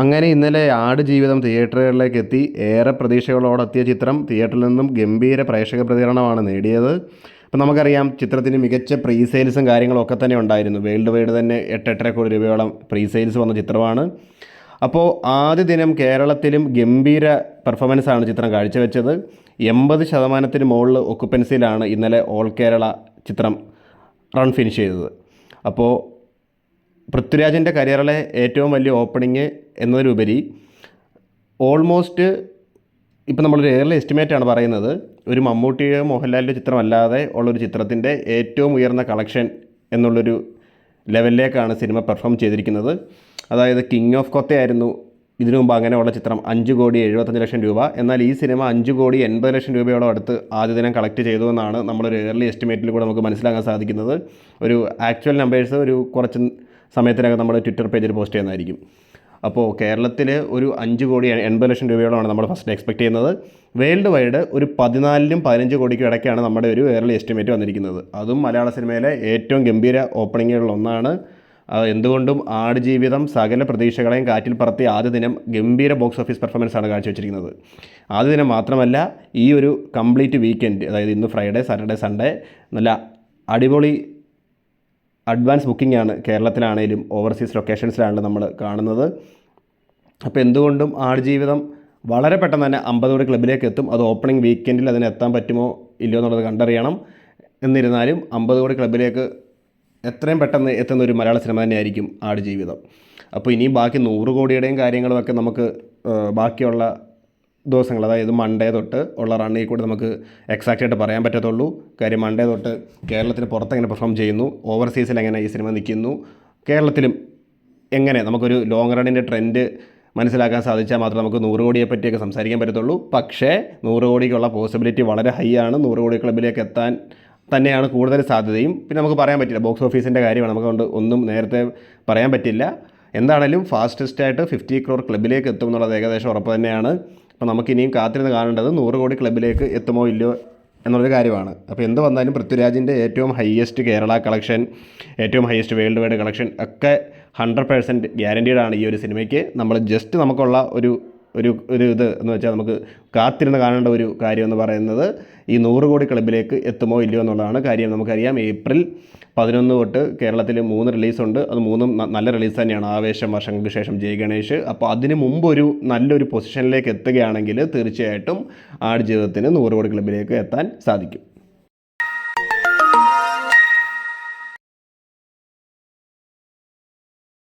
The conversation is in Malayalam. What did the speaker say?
അങ്ങനെ ഇന്നലെ ആട് ജീവിതം തിയേറ്ററുകളിലേക്ക് എത്തി. ഏറെ പ്രതീക്ഷകളോടെത്തിയ ചിത്രം തിയേറ്ററിൽ നിന്നും ഗംഭീര പ്രേക്ഷക പ്രതികരണമാണ് നേടിയത്. അപ്പം നമുക്കറിയാം ചിത്രത്തിന് മികച്ച പ്രീ സെയിൽസും കാര്യങ്ങളൊക്കെ തന്നെ ഉണ്ടായിരുന്നു. വേൾഡ് വൈഡ് തന്നെ എട്ട് എട്ടര കോടി രൂപയോളം പ്രീ സെയിൽസ് വന്ന ചിത്രമാണ്. അപ്പോൾ ആദ്യ ദിനം കേരളത്തിലും ഗംഭീര പെർഫോമൻസാണ് ചിത്രം കാഴ്ചവെച്ചത്. എൺപത് ശതമാനത്തിന് മുകളിൽ ഒക്കുപ്പൻസിയിലാണ് ഇന്നലെ ഓൾ കേരള ചിത്രം റൺ ഫിനിഷ് ചെയ്തത്. അപ്പോൾ പൃഥ്വിരാജിന്റെ കരിയറിലെ ഏറ്റവും വലിയ ഓപ്പണിങ് എന്നതിലുപരി ഓൾമോസ്റ്റ് ഇപ്പം നമ്മളൊരു എസ്റ്റിമേറ്റ് ആണ് പറയുന്നത്. ഒരു മമ്മൂട്ടിയോ മോഹൻലാലിന്റെ ചിത്രമല്ലാതെ ഉള്ളൊരു ചിത്രത്തിന്റെ ഏറ്റവും ഉയർന്ന കളക്ഷൻ എന്നുള്ളൊരു ലെവലിലേക്കാണ് സിനിമ പെർഫോം ചെയ്തിരിക്കുന്നത്. അതായത് കിങ് ഓഫ് കൊത്ത ആയിരുന്നു ഇതിനു മുമ്പ് അങ്ങനെയുള്ള ചിത്രം. അഞ്ച് കോടി എഴുപത്തഞ്ച് ലക്ഷം രൂപ. എന്നാൽ ഈ സിനിമ അഞ്ച് കോടി എൺപത് ലക്ഷം രൂപയോളം അടുത്ത് ആദ്യ ദിനം കളക്ട് ചെയ്തു എന്നാണ് നമ്മളൊരു ഏർലി എസ്റ്റിമേറ്റിൽ കൂടെ നമുക്ക് മനസ്സിലാക്കാൻ സാധിക്കുന്നത്. ഒരു ആക്ച്വൽ നമ്പേഴ്സ് ഒരു കുറച്ച് സമയത്തിനകം നമ്മൾ ട്വിറ്റർ പേജിൽ പോസ്റ്റ് ചെയ്യുന്നതായിരിക്കും. അപ്പോൾ കേരളത്തിൽ ഒരു അഞ്ച് കോടി എൺപത് ലക്ഷം രൂപയോളമാണ് നമ്മൾ ഫസ്റ്റ് എക്സ്പെക്ട് ചെയ്യുന്നത്. വേൾഡ് വൈഡ് ഒരു പതിനാലിനും പതിനഞ്ച് കോടിക്കും ഇടയ്ക്കാണ് നമ്മുടെ ഒരു ഏർലി എസ്റ്റിമേറ്റ് വന്നിരിക്കുന്നത്. അതും മലയാള സിനിമയിലെ ഏറ്റവും ഗംഭീര ഓപ്പണിങ്ങുകളിൽ ഒന്നാണ്. എന്തുകൊണ്ടും ആടുജീവിതം സകല പ്രതീക്ഷകളെയും കാറ്റിൽ പറത്തി ആദ്യ ദിനം ഗംഭീര ബോക്സ് ഓഫീസ് പെർഫോമൻസ് ആണ് കാഴ്ചവെച്ചിരിക്കുന്നത്. ആദ്യ ദിനം മാത്രമല്ല ഈ ഒരു കംപ്ലീറ്റ് വീക്കെൻഡ് അതായത് ഇന്ന് ഫ്രൈഡേ സാറ്റർഡേ സൺഡേ നല്ല അടിപൊളി അഡ്വാൻസ് ബുക്കിംഗ് ആണ് കേരളത്തിലാണേലും ഓവർസീസ് ലൊക്കേഷൻസിലാണ് നമ്മൾ കാണുന്നത്. അപ്പോൾ എന്തുകൊണ്ടും ആടുജീവിതം വളരെ പെട്ടെന്ന് തന്നെ അമ്പത് കോടി ക്ലബിലേക്ക് എത്തും അത് ഓപ്പണിംഗ് വീക്കെൻഡിൽ അതിന് എത്താൻ പറ്റുമോ ഇല്ലയോ എന്നുള്ളത് കണ്ടറിയണം. എന്നിരുന്നാലും അമ്പത് കോടി ക്ലബിലേക്ക് എത്രയും പെട്ടെന്ന് എത്തുന്ന ഒരു മലയാള സിനിമ തന്നെയായിരിക്കും ആടുജീവിതം അപ്പോൾ ഇനിയും ബാക്കി നൂറ് കോടിയുടെയും കാര്യങ്ങളുമൊക്കെ നമുക്ക് ബാക്കിയുള്ള ദിവസങ്ങൾ അതായത് മൺഡേ തൊട്ട് ഉള്ള റണ്ണിൽ കൂടി നമുക്ക് എക്സാക്റ്റ് ആയിട്ട് പറയാൻ പറ്റത്തുള്ളൂ. കാര്യം മൺഡേ തൊട്ട് കേരളത്തിന് പുറത്ത് എങ്ങനെ പെർഫോം ചെയ്യുന്നു ഓവർസീസിൽ എങ്ങനെ ഈ സിനിമ നിൽക്കുന്നു കേരളത്തിലും എങ്ങനെ നമുക്കൊരു ലോങ് റണ്ണിന്റെ ട്രെൻഡ് മനസ്സിലാക്കാൻ സാധിച്ചാൽ മാത്രമേ നമുക്ക് നൂറ് കോടിയെ പറ്റിയൊക്കെ സംസാരിക്കാൻ പറ്റത്തുള്ളൂ. പക്ഷേ നൂറ് കോടിക്കുള്ള പോസിബിലിറ്റി വളരെ ഹൈ ആണ്. നൂറ് കോടി ക്ലബിലേക്ക് എത്താൻ തന്നെയാണ് കൂടുതൽ സാധ്യതയും. പിന്നെ നമുക്ക് പറയാൻ പറ്റില്ല ബോക്സ് ഓഫീസിന്റെ കാര്യമാണ് നമുക്കൊണ്ട് ഒന്നും നേരത്തെ പറയാൻ പറ്റില്ല. എന്താണേലും ഫാസ്റ്റസ്റ്റ് ആയിട്ട് ഫിഫ്റ്റി ക്രോർ ക്ലബിലേക്ക് എത്തും എന്നുള്ളത് ഏകദേശം ഉറപ്പ് തന്നെയാണ്. അപ്പോൾ നമുക്കിനിയും കാത്തിരുന്ന് കാണേണ്ടത് നൂറ് കോടി ക്ലബിലേക്ക് എത്തുമോ ഇല്ലയോ എന്നുള്ളൊരു കാര്യമാണ്. അപ്പോൾ എന്ത് വന്നാലും പൃഥ്വിരാജിന്റെ ഏറ്റവും ഹയസ്റ്റ് കേരള കളക്ഷൻ ഏറ്റവും ഹയസ്റ്റ് വേൾഡ് വൈഡ് കളക്ഷൻ ഒക്കെ ഹൺഡ്രഡ് പേഴ്സന്റ് ഗ്യാരന്റീഡാണ് ഈ ഒരു സിനിമയ്ക്ക് നമ്മൾ ജസ്റ്റ് നമുക്കുള്ള ഒരു ഒരു ഒരു ഇത് എന്ന് വെച്ചാൽ നമുക്ക് കാത്തിരുന്ന് കാണേണ്ട ഒരു കാര്യം എന്ന് പറയുന്നത് ഈ നൂറ് കോടി ക്ലബിലേക്ക് എത്തുമോ ഇല്ലയോ എന്നുള്ളതാണ് കാര്യം. നമുക്കറിയാം ഏപ്രിൽ പതിനൊന്ന് തൊട്ട് കേരളത്തിൽ മൂന്ന് റിലീസുണ്ട്. അത് മൂന്നും നല്ല റിലീസ് തന്നെയാണ്. ആവേശം വർഷങ്ങൾക്ക് ശേഷം ജയ് ഗണേഷ്. അപ്പോൾ അതിന് മുമ്പ് ഒരു നല്ലൊരു പൊസിഷനിലേക്ക് എത്തുകയാണെങ്കിൽ തീർച്ചയായിട്ടും ആടുജീവിതത്തിന് നൂറ് കോടി ക്ലബിലേക്ക് എത്താൻ സാധിക്കും.